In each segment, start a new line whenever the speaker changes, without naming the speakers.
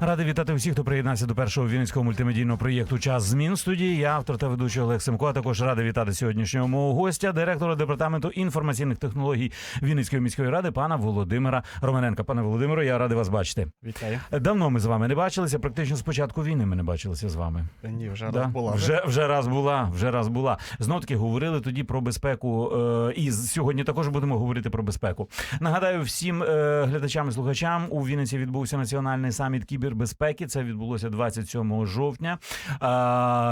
Радий вітати всіх, хто приєднався до першого вінницького мультимедійного проєкту Час змін студії. Я автор та ведучий Олег Семко. А також радий вітати сьогоднішнього мого гостя, директора департаменту інформаційних технологій Вінницької міської ради, пана Володимира Романенка. Пане Володимиро, я радий вас бачити.
Вітаю.
Давно ми з вами не бачилися. Практично з початку війни ми не бачилися з вами.
Та Ні, вже
Да?
раз була.
Вже, вже раз була, вже раз була. Знов таки говорили тоді про безпеку. Е, і сьогодні також будемо говорити про безпеку. Нагадаю всім е, глядачам і слухачам. У Вінниці відбувся національний саміт кібербезпеки. Це відбулося 27 жовтня.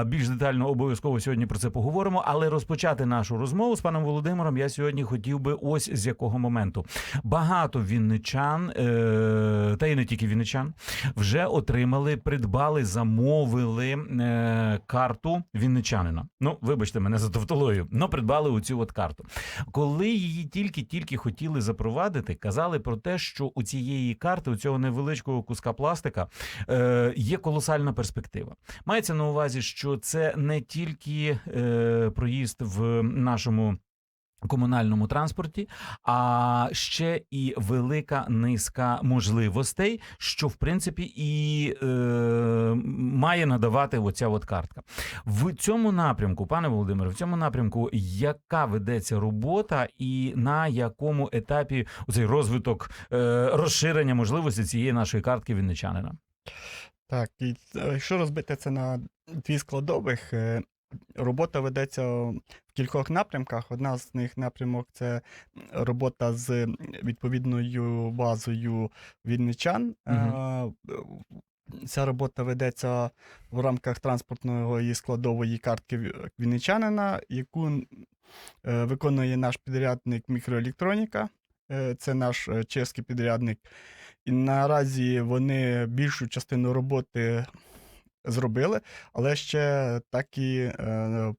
Більш детально обов'язково сьогодні про це поговоримо. Але розпочати нашу розмову з паном Володимиром я сьогодні хотів би ось з якого моменту. Багато вінничан, е, та й не тільки вінничан, вже отримали, придбали, замовили е, карту вінничанина. Ну, вибачте мене за тавтологію, но придбали оцю от карту. Коли її тільки-тільки хотіли запровадити, казали про те, що у цієї карти, у цього невеличкого куска пластика, е, є колосальна перспектива. Мається на увазі, що це не тільки е, проїзд в нашому. Комунальному транспорті, а ще і велика низка можливостей, що в принципі і е, має надавати оця от картка. В цьому напрямку, пане Володимире, в цьому напрямку, яка ведеться робота, і на якому етапі цей розвиток е, розширення можливості цієї нашої картки вінничанина?
Так, і е, якщо розбити це на дві складових, е, робота ведеться в кількох напрямках. Одна з них напрямок це робота з відповідною базою вінничан. Е, Ця робота ведеться в рамках транспортної складової картки ві- вінничанина, яку е, виконує наш підрядник мікроелектроніка. Е, Це наш е, чеський підрядник. І наразі вони більшу частину роботи зробили, але ще так і е,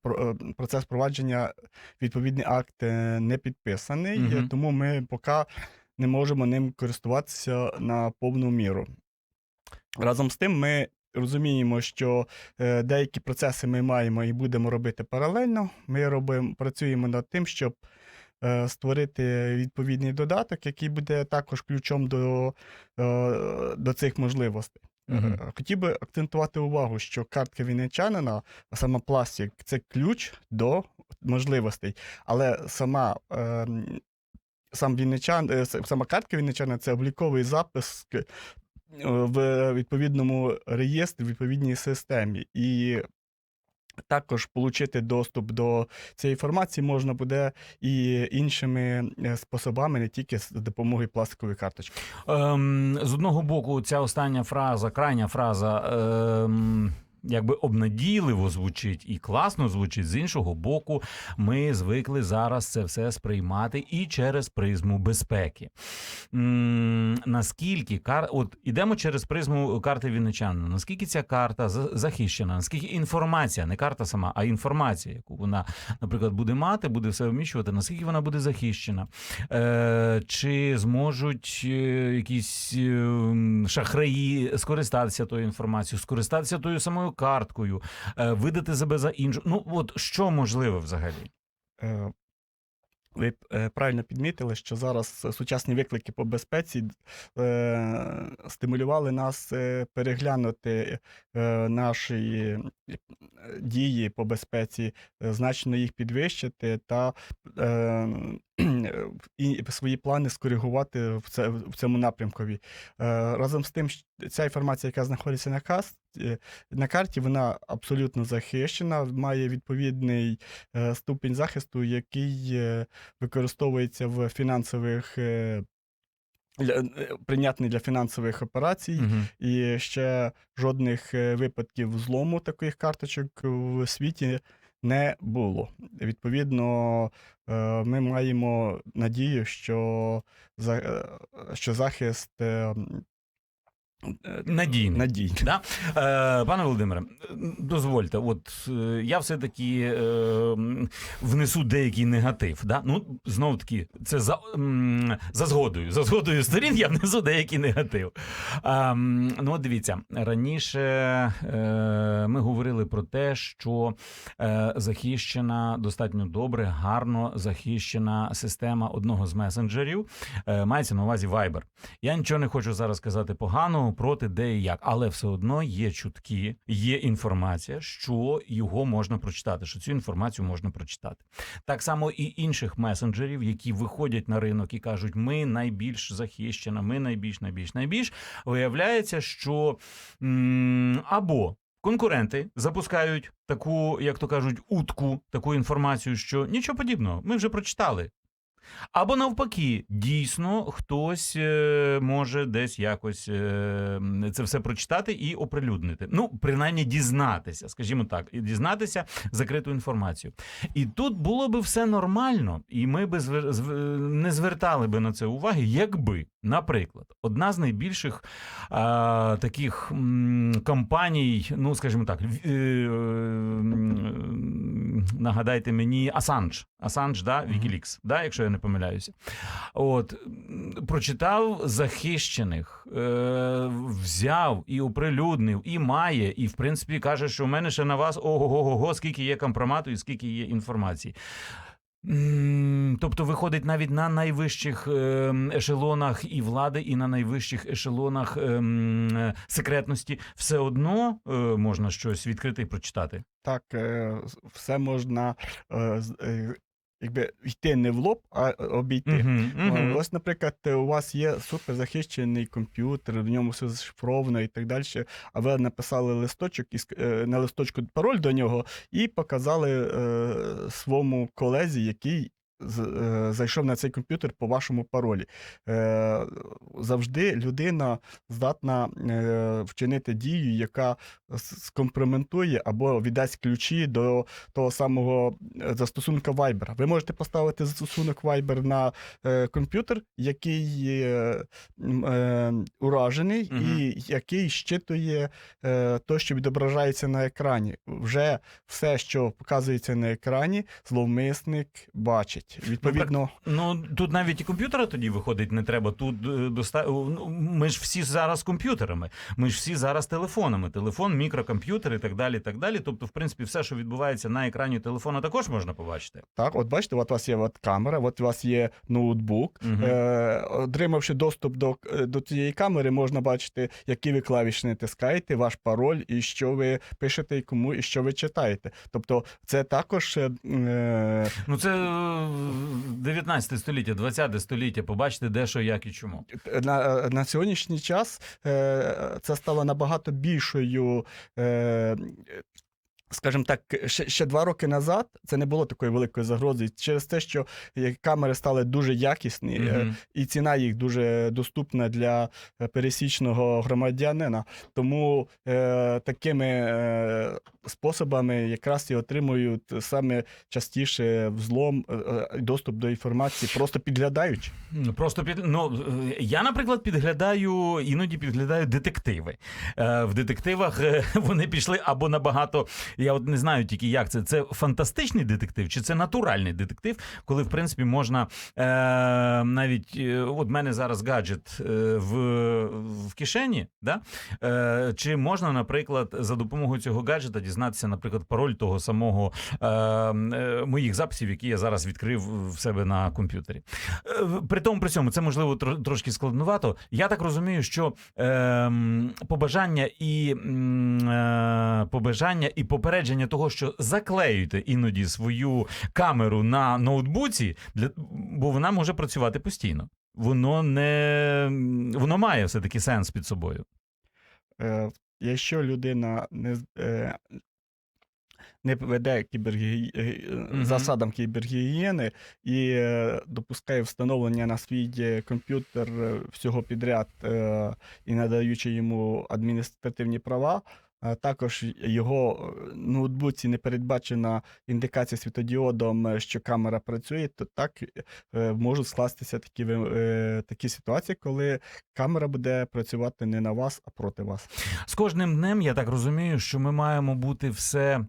е, процес провадження, відповідний акт е, не підписаний, е, тому ми поки не можемо ним користуватися на повну міру. Разом з тим, ми розуміємо, що деякі процеси ми маємо і будемо робити паралельно. Ми робимо, працюємо над тим, щоб створити відповідний додаток, який буде також ключом до, до цих можливостей. Е, Хотів би акцентувати увагу, що картка вінничанина, а саме пластик, це ключ до можливостей. Але сама, е, сам вінничан, е, сама картка вінничана це обліковий запис е, в відповідному реєстрі, в відповідній системі. І також отримати доступ до цієї інформації можна буде і іншими е, способами, не тільки з допомогою пластикової карточки.
Ем, з одного боку, ця остання фраза, крайня фраза. Ем... Якби обнадійливо звучить і класно звучить з іншого боку, ми звикли зараз це все сприймати і через призму безпеки. Наскільки кар... от ідемо через призму карти Вінничанина, наскільки ця карта за- захищена, наскільки інформація, не карта сама, а інформація, яку вона, наприклад, буде мати, буде все вміщувати, наскільки вона буде захищена? Е, чи зможуть е, якісь е, шахраї скористатися тою інформацією, скористатися тою самою карткою, е, видати себе за іншу? Ну от що можливо взагалі?
Е, Ви е, правильно підмітили, що зараз сучасні виклики по безпеці стимулювали нас переглянути наші дії по безпеці, значно їх підвищити та і свої плани скоригувати в, це, в цьому напрямкові. Е, разом з тим, ця інформація, яка знаходиться на, кас, е, на карті, вона абсолютно захищена, має відповідний е, ступінь захисту, який використовується в фінансових. для- Прийнятний для фінансових операцій,
Мгм.
і ще жодних випадків злому таких карточок в світі не було. Відповідно, е, ми маємо надію, що, е, що захист е,
Надійний.
надійний.
Да? Е, пане Володимире, дозвольте, от е, я все-таки е, внесу деякий негатив. Да? Ну, знову таки, це за, м, за згодою. За згодою сторін я внесу деякий негатив. М, ну, от дивіться, раніше е, ми говорили про те, що е, захищена достатньо добре, гарно захищена система одного з месенджерів. Е, мається на увазі Viber. Я нічого не хочу зараз казати поганого проти де і як, але все одно є чутки, є інформація, що його можна прочитати, що цю інформацію можна прочитати. Так само і інших месенджерів, які виходять на ринок і кажуть, ми найбільш захищена, ми найбільш, найбільш, найбільш. Виявляється, що або конкуренти запускають таку, як то кажуть, утку, таку інформацію, що нічого подібного, ми вже прочитали. Або навпаки, дійсно хтось е, може десь якось е, це все прочитати і оприлюднити. Ну, принаймні дізнатися, скажімо так, і дізнатися закриту інформацію. І тут було би все нормально, і ми би не звертали би на це уваги, якби, наприклад, одна з найбільших а, таких компаній, ну скажімо так, е, нагадайте мені, Асанж. Асанж, да, Вікілікс, да, якщо я не помиляюся. От прочитав захищених, е, взяв і оприлюднив, і має, і в принципі каже, що в мене ще на вас ого-го-го, скільки є компромату і скільки є інформації. Тобто виходить навіть на найвищих ем, ешелонах і влади, і на найвищих ешелонах ем, секретності все одно е, можна щось відкрити і прочитати.
Так, е, все можна е, якби йти не в лоб, а обійти.
Мгм, мгм.
Е, Ось, наприклад, е, у вас є суперзахищений комп'ютер, в ньому все зашифровано і так далі. А ви написали листочок е, на листочку пароль до нього і показали е, своєму колезі, який. Е, Зайшов на цей комп'ютер по вашому паролі. Е, завжди людина здатна е, вчинити дію, яка скомпроментує або віддасть ключі до того самого застосунка Viber. Ви можете поставити застосунок Viber на комп'ютер, який уражений,
Мгм.
і який щитує то, що відображається на екрані. Вже все, що показується на екрані, зловмисник бачить. Відповідно,
Ну тут навіть і комп'ютера тоді виходить не треба. Тут е, доста... ну, ми ж всі зараз комп'ютерами, ми ж всі зараз телефонами. Телефон, мікрокомп'ютер і так далі. так далі. Тобто, в принципі, все, що відбувається на екрані телефона, також можна побачити.
так, от бачите, от у вас є от камера, от у вас є ноутбук.
Мгм.
Е, отримавши доступ до, е, до цієї камери, можна бачити, які ви клавіші натискаєте, ваш пароль, і що ви пишете, і кому, і що ви читаєте. Тобто, це також е, е,
Ну це 19 століття, 20 століття. Побачите, де що, як і чому.
на, на сьогоднішній час е, це стало набагато більшою. Е, Скажімо так, ще, ще два роки назад це не було такої великої загрози через те, що е, камери стали дуже якісні, е,
Мгм.
і ціна їх дуже доступна для пересічного громадянина. Тому е, такими е, способами якраз і отримують саме частіше взлом, е, е, доступ до інформації, просто підглядаючи.
Ну, Просто під ну е, я, наприклад, підглядаю, іноді підглядаю детективи. В детективах вони пішли або набагато. Я от не знаю тільки як це. Це фантастичний детектив чи це натуральний детектив, коли в принципі можна навіть от мене зараз гаджет в, в кишені, да? чи можна, наприклад, за допомогою цього гаджета дізнатися, наприклад, пароль того самого е, е, моїх записів, які я зараз відкрив в себе на комп'ютері. Е, При тому при цьому це можливо трошки складновато. Я так розумію, що ем, побажання і е, побажання і попередження того, що заклеюйте іноді свою камеру на ноутбуці, для бо вона може працювати постійно. Воно не воно має все таки сенс під собою.
Якщо людина не, е, не веде кібергі...
угу.
Засадам кібергігієни і е, допускає встановлення на свій е, комп'ютер е, всього підряд е, і надаючи йому адміністративні права, також його е, ноутбуці не передбачена індикація світодіодом, е, що камера працює, то так е, можуть скластися такі, такі ситуації, коли камера буде працювати не на вас, а проти вас.
З кожним днем я так розумію, що ми маємо бути все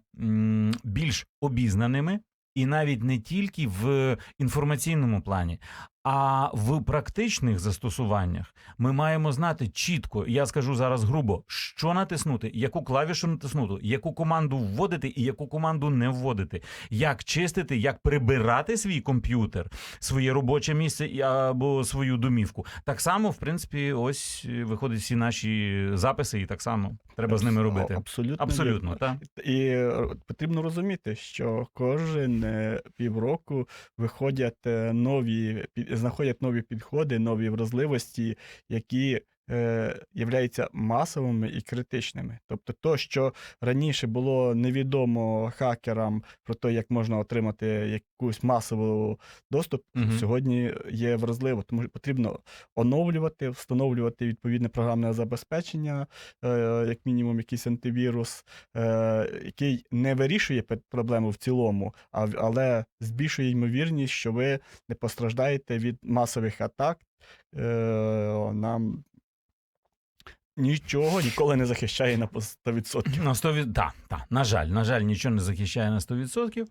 більш обізнаними, і навіть не тільки в інформаційному плані, а в практичних застосуваннях ми маємо знати чітко, я скажу зараз грубо, що натиснути, яку клавішу натиснути, яку команду вводити і яку команду не вводити, як чистити, як прибирати свій комп'ютер, своє робоче місце або свою домівку. Так само, в принципі, ось е, виходять всі наші записи, і так само треба з ними робити.
Абсолютно.
Абсолютно, так.
І е, потрібно розуміти, що кожен е, півроку виходять е, нові, знаходять нові підходи, нові вразливості, які е, являються масовими і критичними. Тобто, то, що раніше було невідомо хакерам про те, як можна отримати якусь масову доступ,
Мгм.
сьогодні є вразливо. Тому що потрібно оновлювати, встановлювати відповідне програмне забезпечення, е, як мінімум, якийсь антивірус, е, який не вирішує проблему в цілому, а, але збільшує ймовірність, що ви не постраждаєте від масових атак. Е, нам нічого ніколи не захищає на по 100%.
На 100%, так, так, на жаль, на жаль, нічого не захищає на 100%.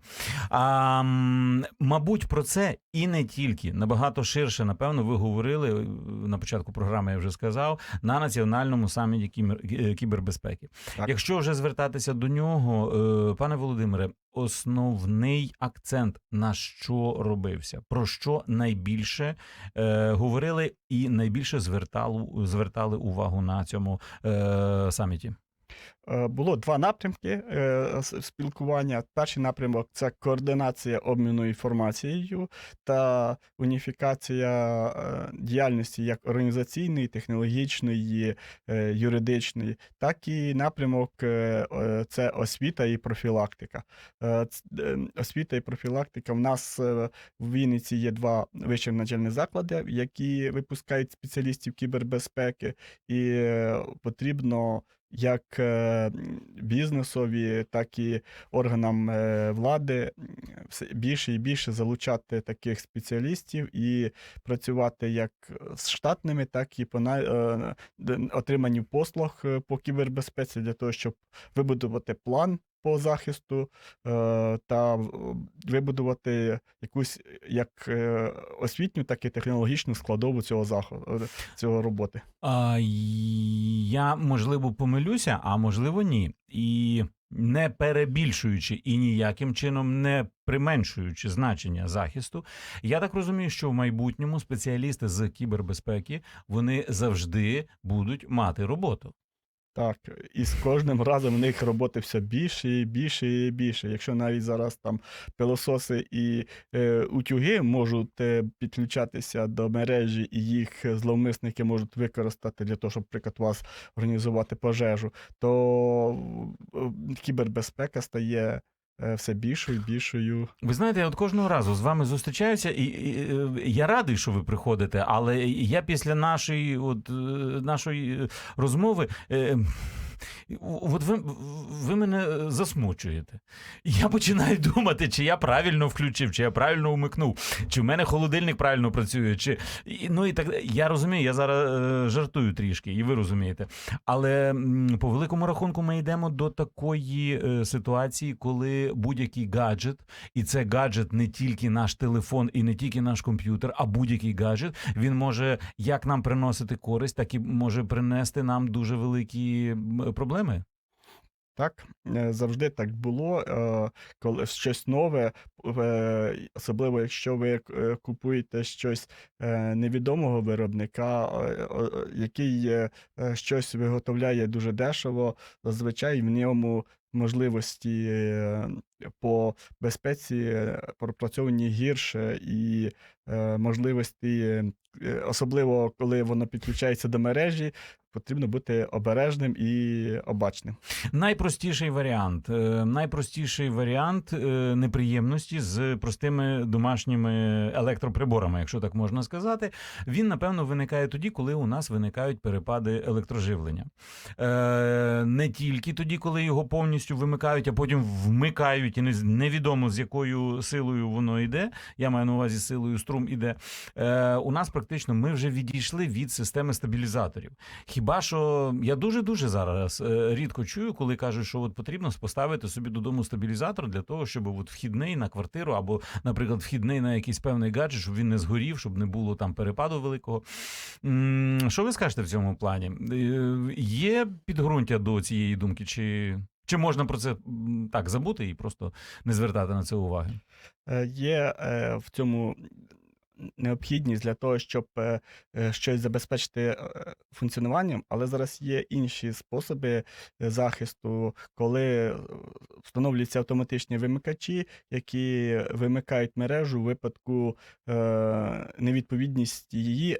А, м, мабуть, про це і не тільки. Набагато ширше, напевно, ви говорили е, на початку програми, я вже сказав, на національному саміті кімер- е, кібербезпеки.
Так.
Якщо вже звертатися до нього, е, пане Володимире, основний акцент на що робився? Про що найбільше е, говорили і найбільше звертали, звертали увагу на цьому е, саміті?
Е, Було два напрямки е, спілкування. Перший напрямок це координація обміну інформацією та уніфікація е, діяльності як організаційної, технологічної, юридичної, так і напрямок це освіта і профілактика. Освіта і профілактика. В нас в Вінниці є два вищих навчальні заклади, які випускають спеціалістів кібербезпеки, і потрібно як бізнесові, так і органам е, влади більше і більше залучати таких спеціалістів і працювати як з штатними, так і по е, отриманню послуг е, по кібербезпеці для того, щоб вибудувати план по захисту е, та вибудувати якусь як е, освітню, так і технологічну складову цього заходу цього роботи.
А, я можливо помилюся, а можливо ні. І не перебільшуючи і ніяким чином не применшуючи значення захисту, я так розумію, що в майбутньому спеціалісти з кібербезпеки вони завжди будуть мати роботу.
Так, і з кожним разом в них роботи все більше і більше і більше. Якщо навіть зараз там пилососи і е, утюги можуть е, підключатися до мережі, і їх зловмисники можуть використати для того, щоб, наприклад, вас організувати пожежу, то е, кібербезпека стає все більшою більшою.
Ви знаєте, я от кожного разу з вами зустрічаюся, і, і е, я радий, що ви приходите, але я після нашої, от, е, нашої е, розмови. Е, От ви, ви мене засмучуєте. Я починаю думати, чи я правильно включив, чи я правильно умикнув, чи в мене холодильник правильно працює, чи ну і так я розумію, я зараз е, жартую трішки, і ви розумієте. Але по великому рахунку ми йдемо до такої е, ситуації, коли будь-який гаджет, і це гаджет не тільки наш телефон і не тільки наш комп'ютер, а будь-який гаджет, він може як нам приносити користь, так і може принести нам дуже великі проблеми.
Так, е, завжди так було. е, Коли щось нове, е, особливо якщо ви е, купуєте щось е, невідомого виробника, е, е, який е, е, щось виготовляє дуже дешево, зазвичай в ньому можливості е, по безпеці е, пропрацьовані гірше і е, можливості, е, особливо коли воно підключається до мережі, потрібно бути обережним і обачним.
Найпростіший варіант. е, Найпростіший варіант е, неприємності з простими домашніми електроприборами, якщо так можна сказати. Він напевно виникає тоді, коли у нас виникають перепади електроживлення. Е, Не тільки тоді, коли його повністю вимикають, а потім вмикають, і невідомо з якою силою воно йде. Я маю на увазі силою струм іде. У нас практично ми вже відійшли від системи стабілізаторів. Хіба що я дуже дуже зараз е, рідко чую, коли кажуть, що от потрібно поставити собі додому стабілізатор для того, щоб от вхідний на квартиру, або, наприклад, вхідний на якийсь певний гаджет, щоб він не згорів, щоб не було там перепаду великого. Що ви скажете в цьому плані? Е, Є підґрунтя до цієї думки, чи, чи можна про це так забути і просто не звертати на це уваги?
Е, Є в цьому необхідність для того, щоб е, е, щось забезпечити е, функціонуванням, але зараз є інші способи захисту, коли встановлюються автоматичні вимикачі, які вимикають мережу у випадку невідповідності її.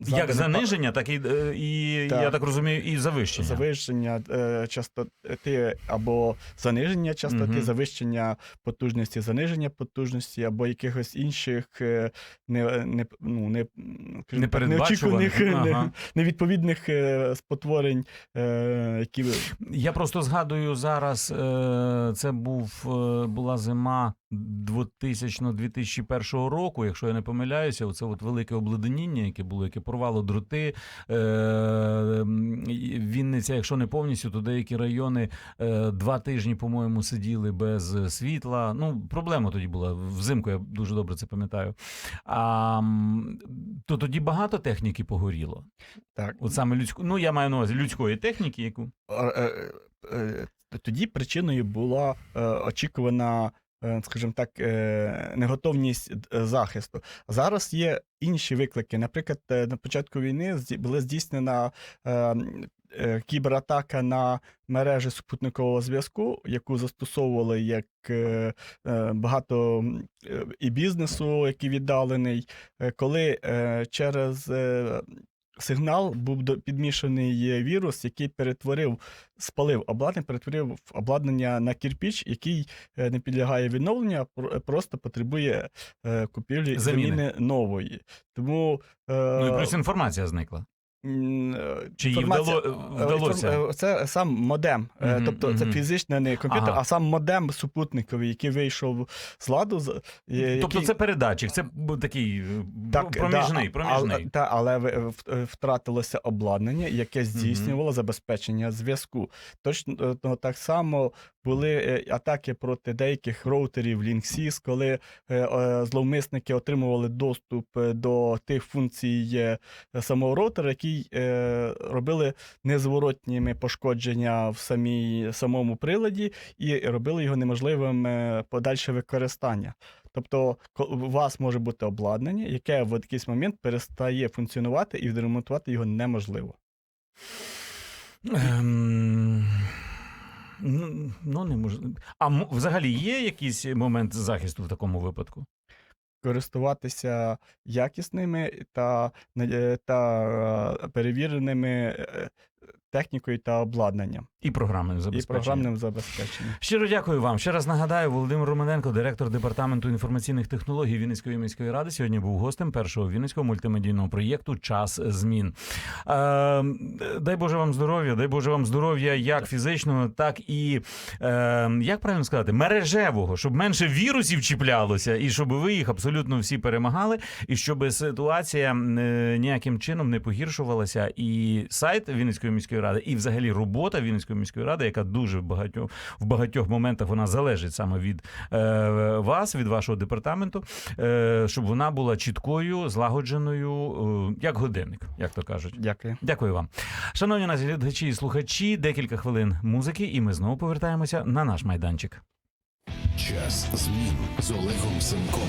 Як заниження, так і, і
Так.
я так розумію, і завищення.
Завищення частоти або заниження частоти,
Мгм.
завищення потужності, заниження потужності, або якихось інших не, не, ну, не, не так, неочікуваних, не-
ага.
невідповідних е, спотворень, е, які
Я просто згадую зараз, е, це був е, була зима 2000-2001 року, якщо я не помиляюся, оце от велике обледеніння, яке було, яке порвало дроти. Е, Вінниця, якщо не повністю, то деякі райони е, два тижні, по-моєму, сиділи без світла. Ну, проблема тоді була взимку, я дуже добре це пам'ятаю. А, то тоді багато техніки погоріло.
так.
От саме людську, ну я маю на увазі людської техніки, яку.
Е, е, е, Тоді причиною була е, очікувана, е, скажімо так, е, неготовність е, захисту. Зараз є інші виклики. Наприклад, е, на початку війни була здійснена е, е, кібератака на мережі супутникового зв'язку, яку застосовували як е, е, багато е, і бізнесу, який віддалений, е, коли е, через е, сигнал був підмішаний вірус, який перетворив, спалив обладнання, перетворив обладнання на кірпіч, який е, не підлягає відновленню, а просто потребує е, купівлі
Заміни.
заміни нової. Тому е,
Ну і плюс інформація зникла.
Е,
Чи
інформація-
вдало-
е,
вдалося?
інформ- е, Це сам модем. Е,
Мгм,
Тобто це
мгм.
фізичний не комп'ютер,
Ага.
а сам модем супутниковий, який вийшов з ладу. з- е,
Тобто
який-
це передатчик, це б- такий е,
Так,
проміжний.
да,
проміжний.
Але, та, але ви- в- е, втратилося обладнання, яке здійснювало забезпечення зв'язку. Точно е, так само були е, атаки проти деяких роутерів Linksys, коли е, е, зловмисники отримували доступ е, до тих функцій е, самого роутера, які е, робили незворотніми пошкодження в самій, самому приладі і робили його неможливим е, подальше використання. Тобто у вас може бути обладнання, яке в якийсь момент перестає функціонувати і відремонтувати його неможливо.
Ем, Ну, ну не можу. А взагалі є якийсь момент захисту в такому випадку?
Користуватися якісними та, е, та е, перевіреними е, технікою та обладнанням
І програмним
і
забезпеченням.
програмним забезпеченням.
Щиро дякую вам. Ще раз нагадаю, Володимир Романенко, директор департаменту інформаційних технологій Вінницької міської ради, сьогодні був гостем першого вінницького мультимедійного проєкту Час змін. Е, дай Боже вам здоров'я, дай Боже вам здоров'я як фізичного, так і е, як правильно сказати, мережевого, щоб менше вірусів чіплялося, і щоб ви їх абсолютно всі перемагали, і щоб ситуація е, ніяким чином не погіршувалася. І сайт Вінницької міської ради, і взагалі робота Вінницької міської ради, яка дуже в багатьох в багатьох моментах вона залежить саме від е, вас, від вашого департаменту, е, щоб вона була чіткою, злагодженою, е, як годинник, як то кажуть.
Дякую.
Дякую вам, шановні наші глядачі і слухачі. Декілька хвилин музики, і ми знову повертаємося на наш майданчик.
Час змін з Олегом Сенком.